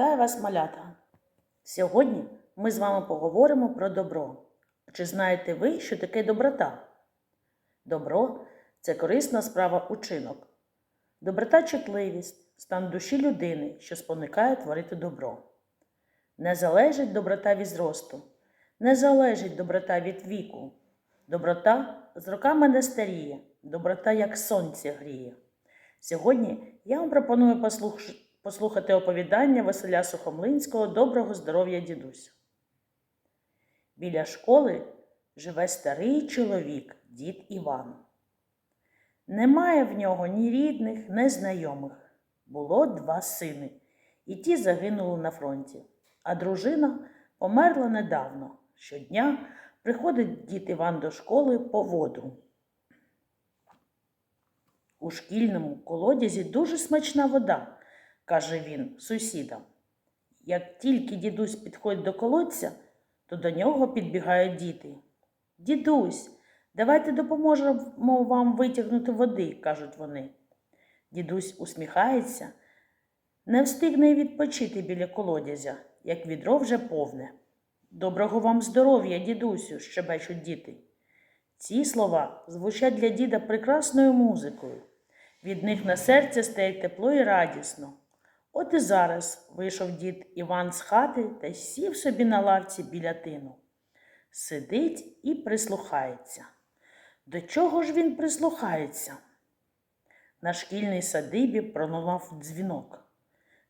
Вітаю вас, малята! Сьогодні ми з вами поговоримо про добро. Чи знаєте ви, що таке доброта? Добро це корисна справа учинок. Доброта чутливість, стан душі людини, що спонукає творити добро. Не залежить доброта від зросту, не залежить доброта від віку. Доброта з роками не старіє, доброта як сонце гріє. Сьогодні я вам пропоную послух- послухати оповідання Василя Сухомлинського Доброго здоров'я дідусю. Біля школи живе старий чоловік, дід Іван. Немає в нього ні рідних, ні знайомих. Було два сини, і ті загинули на фронті. А дружина померла недавно. Щодня приходить дід Іван до школи по воду. У шкільному колодязі дуже смачна вода, каже він сусідам. Як тільки дідусь підходить до колодця, то до нього підбігають діти. Дідусь, давайте допоможемо вам витягнути води, кажуть вони. Дідусь усміхається, не встигне й відпочити біля колодязя, як відро вже повне. Доброго вам здоров'я, дідусю, щебечуть діти. Ці слова звучать для діда прекрасною музикою. Від них на серце стає тепло і радісно. От і зараз вийшов дід Іван з хати та сів собі на лавці біля тину. Сидить і прислухається. До чого ж він прислухається? На шкільній садибі пролунав дзвінок.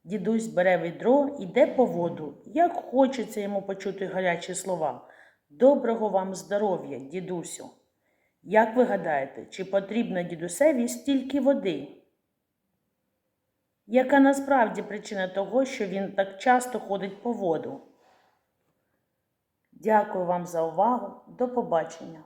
Дідусь бере відро, іде по воду. Як хочеться йому почути гарячі слова. Доброго вам здоров'я, дідусю. Як ви гадаєте, чи потрібно дідусеві стільки води? Яка насправді причина того, що він так часто ходить по воду? Дякую вам за увагу. До побачення.